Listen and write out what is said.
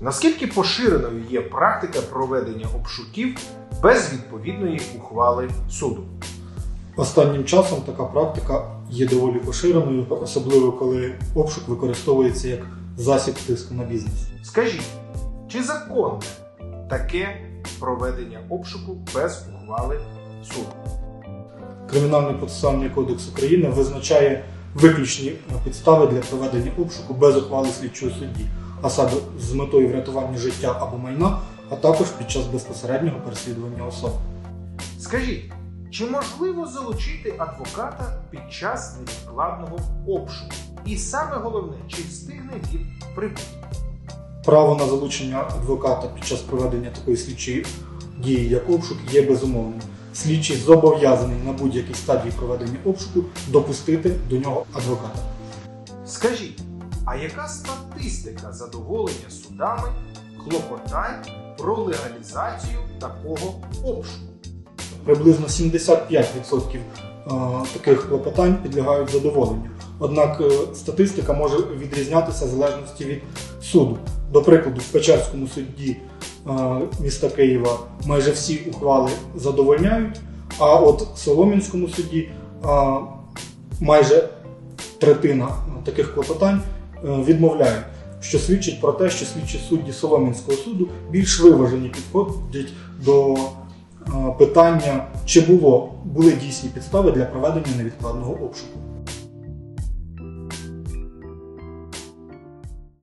Наскільки поширеною є практика проведення обшуків без відповідної ухвали суду? Останнім часом така практика є доволі поширеною, особливо коли обшук використовується як засіб тиску на бізнес. Скажіть, чи законне таке проведення обшуку без ухвали суду? Кримінальний процесуальний кодекс України визначає виключні підстави для проведення обшуку без ухвали слідчого судді, а саме з метою врятування життя або майна, а також під час безпосереднього переслідування особи. Скажіть, чи можливо залучити адвоката під час невідкладного обшуку? І саме головне, чи встигне він прибути? Право на залучення адвоката під час проведення такої слідчої дії, як обшук, є безумовним. Слідчий зобов'язаний на будь-якій стадії проведення обшуку допустити до нього адвоката. Скажіть, а яка статистика задоволення судами клопотань про легалізацію такого обшуку? Приблизно 75% е, таких клопотань підлягають задоволенню. Однак е, статистика може відрізнятися в залежності від суду. До прикладу, в Печерському суді е, міста Києва майже всі ухвали задовольняють, а от в Солом'янському суді майже третина таких клопотань е, відмовляють, що свідчить про те, що слідчі судді Соломінського суду більш виважені підходять до е, питання, чи було були дійсні підстави для проведення невідкладного обшуку.